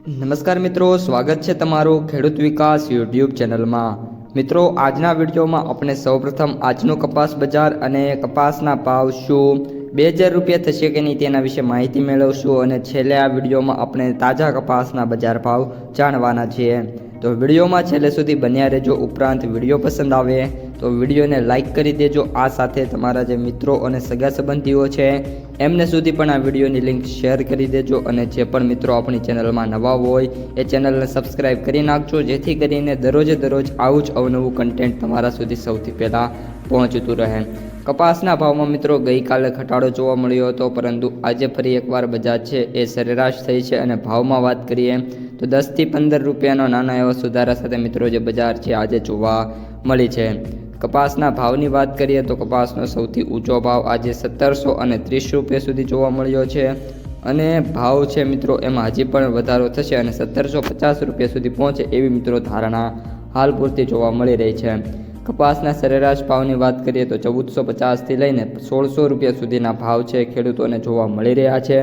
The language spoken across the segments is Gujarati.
નમસ્કાર મિત્રો, સ્વાગત છે તમારું ખેડૂત વિકાસ યુટ્યુબ ચેનલમાં. મિત્રો, આજના વિડીયોમાં આપણે સૌપ્રથમ આજનું કપાસ બજાર અને કપાસના ભાવ શું, બે હજાર રૂપિયા થશે કે નહીં તેના વિશે માહિતી મેળવશું અને છેલ્લે આ વિડીયોમાં આપણે તાજા કપાસના બજાર ભાવ જાણવાના છીએ. તો વિડીયોમાં છેલ્લે સુધી બન્યા રહેજો, ઉપરાંત વીડિયો પસંદ આવે તો વિડીયોને લાઇક કરી દેજો. આ સાથે તમારા જે મિત્રો અને સગા સંબંધીઓ છે, એમને સુધી પણ આ વિડીયોની લિંક શેર કરી દેજો અને જે પણ મિત્રો આપણી ચેનલમાં નવા હોય, એ ચેનલને સબસ્ક્રાઇબ કરી નાખજો, જેથી કરીને દરરોજે દરરોજ આવું જ અવનવું કન્ટેન્ટ તમારા સુધી સૌથી પહેલાં પહોંચતું રહે. કપાસના ભાવમાં મિત્રો, ગઈકાલે ઘટાડો જોવા મળ્યો હતો, પરંતુ આજે ફરી એકવાર બજાર છે એ સરેરાશ થઈ છે અને ભાવમાં વાત કરીએ તો દસથી પંદર રૂપિયાનો નાના એવા સુધારા સાથે મિત્રો, જે બજાર છે, આજે જોવા મળી છે. કપાસના ભાવની વાત કરીએ તો કપાસનો સૌથી ઊંચો ભાવ આજે સત્તરસો અને ત્રીસ રૂપિયા સુધી જોવા મળ્યો છે. અને ભાવ છે મિત્રો, એમાં હજી પણ વધારો થશે અને સત્તરસો પચાસ રૂપિયા સુધી પહોંચે એવી મિત્રો ધારણા હાલ પૂરતી જોવા મળી રહી છે. કપાસના સરેરાશ ભાવની વાત કરીએ તો ચૌદસો પચાસથી લઈને સોળસો રૂપિયા સુધીના ભાવ છે ખેડૂતોને જોવા મળી રહ્યા છે.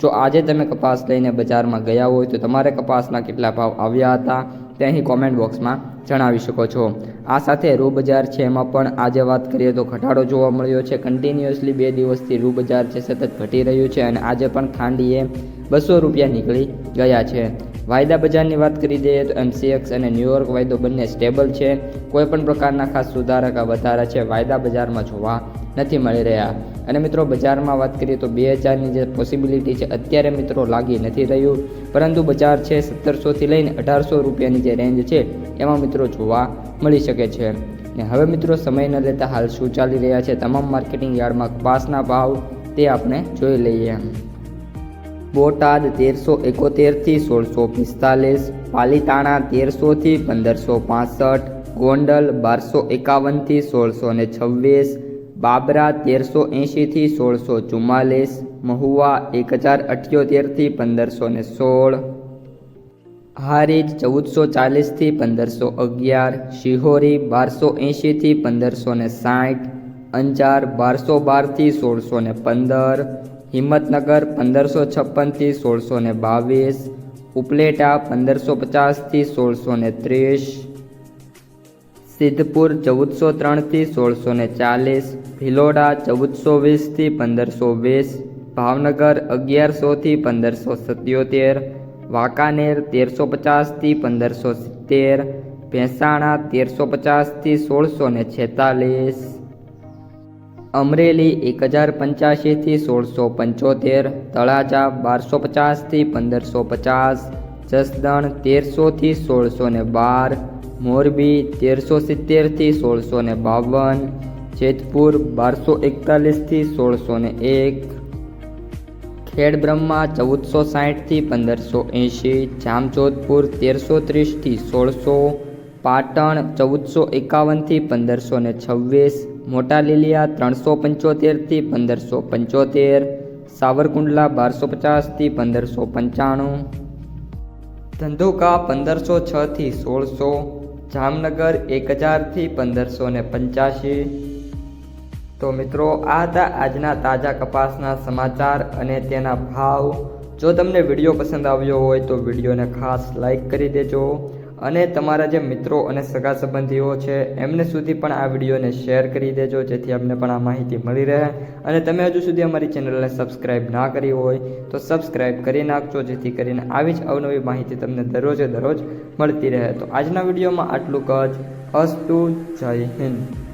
જો આજે તમે કપાસ લઈને બજારમાં ગયા હોય તો તમારે કપાસના કેટલા ભાવ આવ્યા હતા તે અહીં કોમેન્ટ બોક્સમાં જણાવી શકો છો. આ સાથે રૂ બજાર છે. એમાં પણ આજે વાત કરીએ તો ઘટાડો જોવા મળ્યો છે. કન્ટિન્યુઅસલી બે દિવસથી રૂ બજાર છે સતત ઘટી રહ્યું છે અને આજે પણ ખાંડીએ બસો રૂપિયા નીકળી ગયા છે. વાયદા બજારની વાત કરી દઈએ તો એમસીએક્સ અને ન્યુયોર્ક વાયદો બંને સ્ટેબલ છે. કોઈપણ પ્રકારના ખાસ સુધારા કે વધારા છે. વાયદા બજારમાં જોવા નથી મળી રહ્યા. અને મિત્રો, બજારમાં વાત કરીએ તો બે હજારની જે પોસિબિલિટી છે, અત્યારે મિત્રો લાગી નથી રહ્યું. પરંતુ બજાર છે સત્તરસોથી લઈને અઢારસો રૂપિયાની જે રેન્જ છે, એમાં મિત્રો જોવા મળી શકે છે. ને હવે મિત્રો, સમય ન લેતા હાલ શું ચાલી રહ્યા છે, તમામ માર્કેટિંગ યાર્ડમાં કપાસના ભાવ તે આપણે જોઈ લઈએ. બોટાદ તેરસો એકોતેરથી સોળસો પિસ્તાલીસ, પાલીતાણા તેરસોથી પંદરસો પાસઠ, ગોંડલ બારસો એકાવનથી સોળસો ને છવ્વીસ બાબરા તેરસો એંશીથી સોળસો ચુમ્માલીસ, મહુવા એક હજાર અઠ્યોતેરથી પંદરસો ને સોળ, હારીજ ચૌદસો ચાલીસથી પંદરસો અગિયાર, શિહોરી બારસો એંશીથી પંદરસો ને સાઠ, અંજાર બારસો બારથી સોળસો ને પંદર, હિંમતનગર પંદરસો છપ્પનથી સોળસો ને બાવીસ, ઉપલેટા પંદરસો પચાસથી સોળસો ને ત્રીસ સિદ્ધપુર ચૌદસો ત્રણથી સોળસો ને ચાલીસ, ભિલોડા ચૌદસો વીસથી પંદરસો વીસ, ભાવનગર અગિયારસોથી પંદરસો સત્યોતેર, વાંકાનેર તેરસો પચાસથી પંદરસો સિત્તેર, ભેંસાણા તેરસો પચાસથી સોળસો ને છેતાલીસ, અમરેલી એક હજાર પંચ્યાસીથી સોળસો પંચોતેર, તળાજા બારસો પચાસથી પંદરસો પચાસ, જસદણ તેરસોથી સોળસો ને બાર મોરબી તેરસો સિત્તેરથી સોળસો ને બાવન, જેતપુર બારસો એકતાલીસથી સોળસો ને એક ખેડબ્રહ્મા ચૌદસો સાહીઠથી પંદરસો એંશી, જામજોધપુર તેરસો ત્રીસથી સોળસો, પાટણ ચૌદસો એકાવનથી પંદરસો ને છવ્વીસ મોટા લીલિયા ત્રણસો પંચોતેરથી પંદરસો પંચોતેર, સાવરકુંડલા બારસો પચાસથી પંદરસો પંચાણું, ધંધુકા પંદરસો છથી સોળસો જામનગર એક હજારથી પંદરસો ને પંચ્યાસી તો મિત્રો, આ હતા આજના તાજા કપાસના સમાચાર અને તેના ભાવ. જો તમને વીડિયો પસંદ આવ્યો હોય તો વિડીયોને ખાસ લાઈક કરી દેજો. અને તમારા જે મિત્રો અને સગા સંબંધીઓ છે, એમને સુધી પણ આ વિડીયોને શેર કરી દેજો, જેથી અમને પણ આ માહિતી મળી રહે. અને તમે હજુ સુધી અમારી ચેનલને સબસ્ક્રાઇબ ના કરી હોય, તો સબસ્ક્રાઇબ કરી નાખજો, જેથી કરીને આવી જ અવનવી માહિતી તમને દરરોજે દરરોજ મળતી રહે. તો આજના વિડીયોમાં આટલું કચ્છ અસ્તુ, જય હિન્દ.